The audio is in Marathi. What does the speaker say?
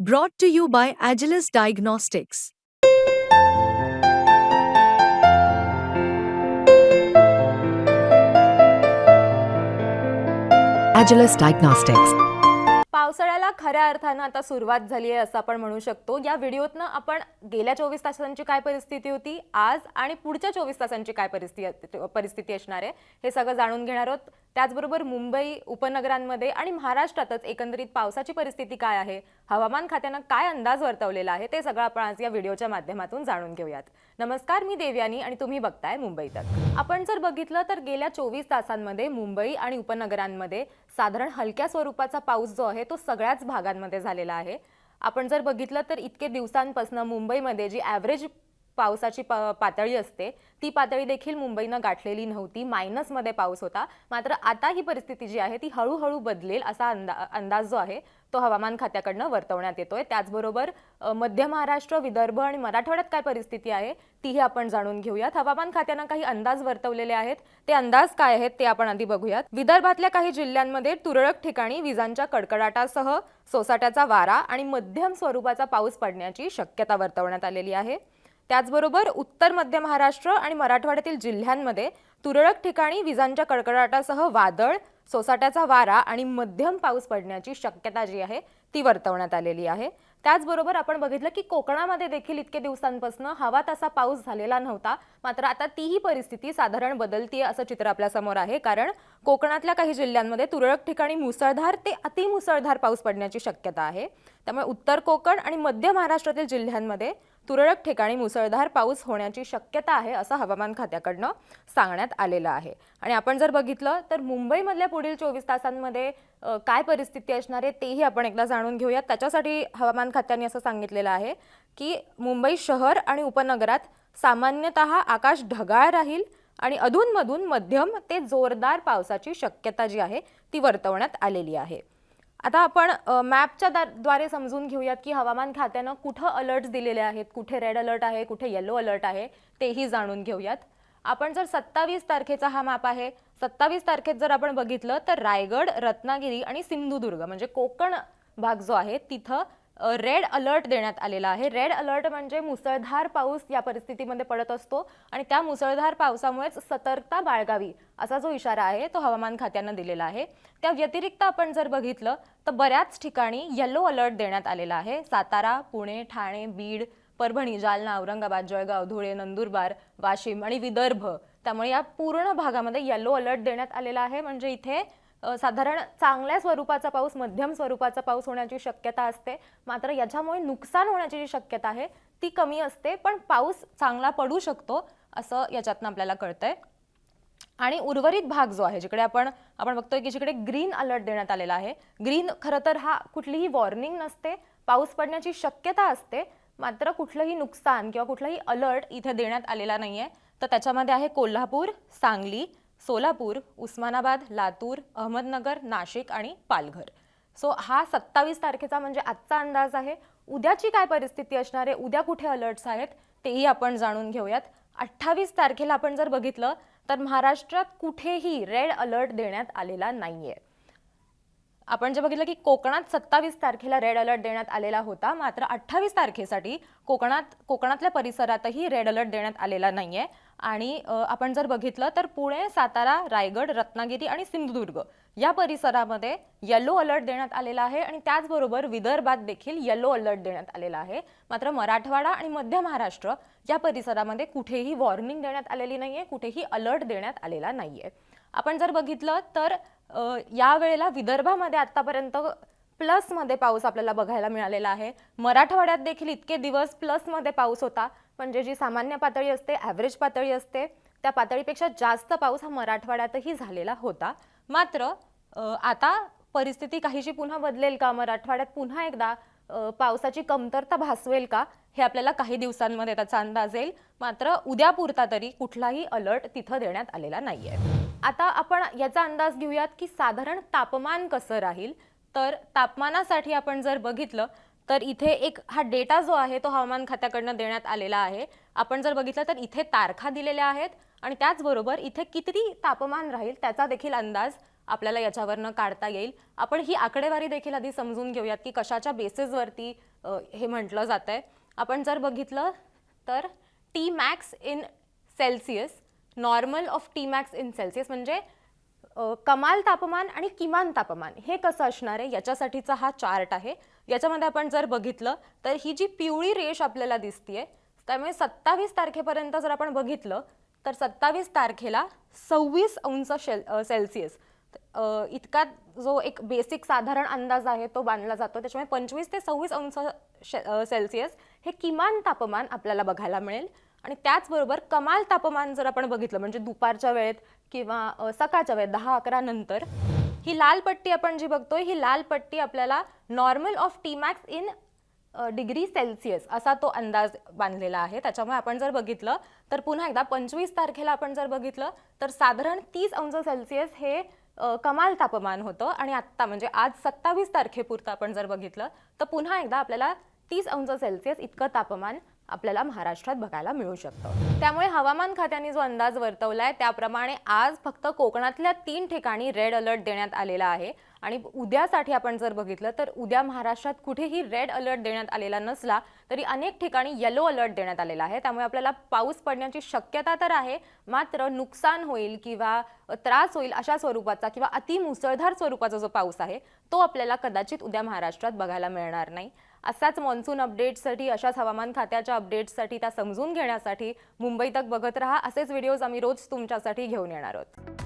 Brought to you by Agilis Diagnostics. Agilis Diagnostics. पावसाळ्याला खऱ्या अर्थानं आता सुरुवात झाली आहे असं आपण म्हणू शकतो या व्हिडिओतनं आपण गेल्या चोवीस तासांची काय परिस्थिती होती आज आणि पुढच्या चोवीस तासांची काय परिस्थिती परिस्थिती असणार आहे हे सगळं जाणून घेणार आहोत त्याचबरोबर मुंबई उपनगरांमध्ये आणि महाराष्ट्रातच एकंदरीत पावसाची परिस्थिती काय आहे हवामान खात्यानं काय अंदाज वर्तवलेला आहे ते सगळं आपण आज या व्हिडिओच्या माध्यमातून जाणून घेऊयात. नमस्कार मी देवयानी आणि तुम्ही बघताय मुंबई तक. आपण जर बघितलं तर गेल्या चोवीस तासांमध्ये मुंबई आणि उपनगरांमध्ये साधारण हलक्या स्वरूपाचा पाऊस जो आहे तो सगळ्याच भागांमध्ये झालेला आहे. आपण जर बघितलं तर इतके दिवसांपासून मुंबईमध्ये जी ॲव्हरेज पावसाची प पातळी असते. ती पातळी देखील मुंबईनं गाठलेली नव्हती. मायनसमध्ये पाऊस होता. मात्र आता ही परिस्थिती जी आहे ती हळूहळू बदलेल असा अंदा अंदाज जो आहे तो हवामान खात्याकडनं वर्तवण्यात येतोय. त्याचबरोबर मध्य महाराष्ट्र विदर्भ आणि मराठवाड्यात काय परिस्थिती आहे तीही आपण जाणून घेऊयात. हवामान खात्यानं काही अंदाज वर्तवलेले आहेत. ते अंदाज काय आहेत ते आपण आधी बघूयात. विदर्भातल्या काही जिल्ह्यांमध्ये तुरळक ठिकाणी विजांच्या कडकडाटासह सोसाट्याचा वारा आणि मध्यम स्वरूपाचा पाऊस पडण्याची शक्यता वर्तवण्यात आलेली आहे. त्याचबरोबर उत्तर मध्य महाराष्ट्र आणि मराठवाड्यातील जिल्ह्यांमध्ये तुरळक ठिकाणी विजांच्या कडकडाटासह वादळ सोसाट्याचा वारा आणि मध्यम पाऊस पडण्याची शक्यता जी आहे ती वर्तवण्यात आलेली आहे. त्याचबरोबर आपण बघितलं की कोकणामध्ये देखील इतके दिवसांपासून हवा तसा पाऊस झालेला नव्हता. मात्र आता तीही परिस्थिती साधारण बदलतीये असं चित्र आपल्यासमोर आहे. कारण कोकणातल्या काही जिल्ह्यांमध्ये तुरळक ठिकाणी मुसळधार ते अतिमुसळधार पाऊस पडण्याची शक्यता आहे. त्यामुळे उत्तर कोकण आणि मध्य महाराष्ट्रातील जिल्ह्यांमध्ये तुरळक ठिकाणी मुसळधार पाऊस होण्याची शक्यता आहे असं हवामान खात्याकडनं सांगण्यात आलेलं आहे. आणि आपण जर बघितलं तर मुंबईमधल्या पुढील चोवीस तासांमध्ये काय परिस्थिती असणार आहे तेही आपण एकदा जाणून घेऊयात. त्याच्यासाठी हवामान खात्याने असं सांगितलेलं आहे की मुंबई शहर आणि उपनगरात सामान्यतः आकाश ढगाळ राहील आणि अधूनमधून मध्यम ते जोरदार पावसाची शक्यता जी आहे ती वर्तवण्यात आलेली आहे. आता आपण मॅपच्या द्वारे समजून घेऊयात की हवामान खात्यानं कुठं अलर्ट्स दिलेले आहेत कुठे रेड अलर्ट आहे कुठे येलो अलर्ट आहे तेही जाणून घेऊयात. आपण जर सत्तावीस तारखेचा हा मॅप आहे सत्तावीस तारखेत जर आपण बघितलं तर रायगड रत्नागिरी आणि सिंधुदुर्ग म्हणजे कोकण भाग जो आहे तिथं रेड अलर्ट देण्यात आलेला आहे. रेड अलर्ट म्हणजे मुसळधार पाऊस या परिस्थितीमध्ये पडत असतो आणि त्या मुसळधार पावसामुळेच सतर्कता बाळगावी. असा जो इशारा आहे तो हवामान खात्यानं दिलेला आहे. त्या व्यतिरिक्त आपण जर बघितलं तर बऱ्याच ठिकाणी येलो अलर्ट देण्यात आलेला आहे. सातारा पुणे ठाणे बीड परभणी जालना औरंगाबाद जळगाव धुळे नंदुरबार वाशिम आणि विदर्भ त्यामुळे या पूर्ण भागामध्ये येलो अलर्ट देण्यात आलेला आहे. म्हणजे इथे साधारण चांगल्या स्वरूपाचा पाऊस मध्यम स्वरूपाचा पाऊस होण्याची शक्यता असते. मात्र याच्यामुळे नुकसान होण्याची जी शक्यता आहे ती कमी असते. पण पाऊस चांगला पडू शकतो असं याच्यातनं आपल्याला कळतंय. आणि उर्वरित भाग जो आहे जिकडे आपण आपण बघतोय की जिकडे ग्रीन अलर्ट देण्यात आलेला आहे ग्रीन खरं तर हा कुठलीही वॉर्निंग नसते पाऊस पडण्याची शक्यता असते मात्र कुठलंही नुकसान किंवा कुठलाही अलर्ट इथे देण्यात आलेला नाहीये. तर त्याच्यामध्ये आहे कोल्हापूर सांगली सोलापूर उस्मानाबाद लातूर अहमदनगर नाशिक आणि पालघर. सो हा सत्तावीस तारखेचा म्हणजे आजचा अंदाज आहे. उद्याची काय परिस्थिती असणार आहे? उद्या कुठे अलर्ट्स आहेत? तेही आपण जाणून घेऊयात. अठ्ठावीस तारखेला आपण जर बघितलं तर महाराष्ट्रात कुठेही रेड अलर्ट देण्यात आलेला नाहीये. आपण जे बघितलं की कोकणात सत्तावीस तारखेला रेड अलर्ट देण्यात आलेला होता मात्र अठ्ठावीस तारखेसाठी कोकणात कोकणातल्या परिसरातही रेड अलर्ट देण्यात आलेला नाहीये. आणि आपण जर बघितलं तर पुणे सातारा रायगड रत्नागिरी आणि सिंधुदुर्ग या परिसरामध्ये येलो अलर्ट देण्यात आलेला आहे आणि त्याचबरोबर विदर्भात देखील येलो अलर्ट देण्यात आलेला आहे. मात्र मराठवाडा आणि मध्य महाराष्ट्र या परिसरामध्ये कुठेही वॉर्निंग देण्यात आलेली नाही आहे कुठेही अलर्ट देण्यात आलेला नाही आहे आपण जर बघितलं तर यावेळेला या वेळेला विदर्भामध्ये आत्तापर्यंत प्लसमध्ये पाऊस आपल्याला बघायला मिळालेला आहे. मराठवाड्यात देखील इतके दिवस प्लसमध्ये पाऊस होता. म्हणजे जी सामान्य पातळी असते ॲव्हरेज पातळी असते त्या पातळीपेक्षा जास्त पाऊस हा मराठवाड्यातही झालेला होता. मात्र आता परिस्थिती काहीशी पुन्हा बदलेल का? मराठवाड्यात पुन्हा एकदा पावसाची कमतरता भासवेल का? हे आपल्याला काही दिवसांमध्ये त्याचा अंदाज येईल. मात्र उद्यापुरता तरी कुठलाही अलर्ट तिथं देण्यात आलेला नाहीये. आता आपण याचा अंदाज घेऊयात की साधारण तापमान कसं राहील? तर तापमानासाठी आपण जर बघितलं तर इथे एक हा डेटा जो आहे तो हवामान खात्याकडनं देण्यात आलेला आहे. आपण जर बघितलं तर इथे तारखा दिलेल्या आहेत आणि त्याचबरोबर इथे किती तापमान राहील त्याचा देखील अंदाज आपल्याला याच्यावरनं काढता येईल. आपण ही आकडेवारी देखील आधी समजून घेऊयात की कशाच्या बेसिसवरती हे म्हटलं जात आहे आपण जर बघितलं तर T max in Celsius normal of T max in Celsius म्हणजे कमाल तापमान आणि किमान तापमान हे कसं असणार आहे याच्यासाठीचा हा चार्ट आहे. याच्यामध्ये आपण जर बघितलं तर ही जी पिवळी रेष आपल्याला दिसतीये त्यामुळे सत्तावीस तारखेपर्यंत जर आपण बघितलं तर सत्तावीस तारखेला सव्वीस अंश शेल सेल्सिअस इतका जो एक बेसिक साधारण अंदाज आहे तो बांधला जातो. त्याच्यामुळे पंचवीस ते सव्वीस अंश सेल्सिअस हे किमान तापमान आपल्याला बघायला मिळेल. आणि त्याचबरोबर कमाल तापमान जर आपण बघितलं म्हणजे दुपारच्या वेळेत किंवा सकाळच्या वेळेत दहा अकरा नंतर ही लाल पट्टी आपण जी बघतोय ही लाल पट्टी आपल्याला normal of T max in degree Celsius असा तो अंदाज बांधलेला आहे. त्याच्यामुळे आपण जर बघितलं तर पुन्हा एकदा पंचवीस तारखेला आपण जर बघितलं तर साधारण तीस अंश सेल्सिअस हे कमाल तापमान होतं आणि आत्ता म्हणजे आज सत्तावीस तारखेपुरतं आपण जर बघितलं तर पुन्हा एकदा आपल्याला तीस अंश सेल्सिअस इतकं तापमान आपल्याला महाराष्ट्रात बघायला मिळू शकतं. त्यामुळे हवामान खात्याने जो अंदाज वर्तवला आहे त्याप्रमाणे आज फक्त कोकणातल्या तीन ठिकाणी रेड अलर्ट देण्यात आलेला आहे. आणि उद्यासाठी आपण जर बघितलं तर उद्या महाराष्ट्रात कुठेही रेड अलर्ट देण्यात आलेला नसला तरी अनेक ठिकाणी येलो अलर्ट देण्यात आलेला आहे. त्यामुळे आपल्याला पाऊस पडण्याची शक्यता तर आहे. मात्र नुकसान होईल किंवा त्रास होईल अशा स्वरूपाचा किंवा अति मुसळधार स्वरूपाचा जो पाऊस आहे तो आपल्याला कदाचित उद्या महाराष्ट्रात बघायला मिळणार नाही. असाच मॉन्सून अपडेट्ससाठी अशाच हवामान खात्याच्या अपडेट्ससाठी त्या समजून घेण्यासाठी मुंबई तक बघत राहा. असेच व्हिडिओज आम्ही रोज तुमच्यासाठी घेऊन येणार आहोत.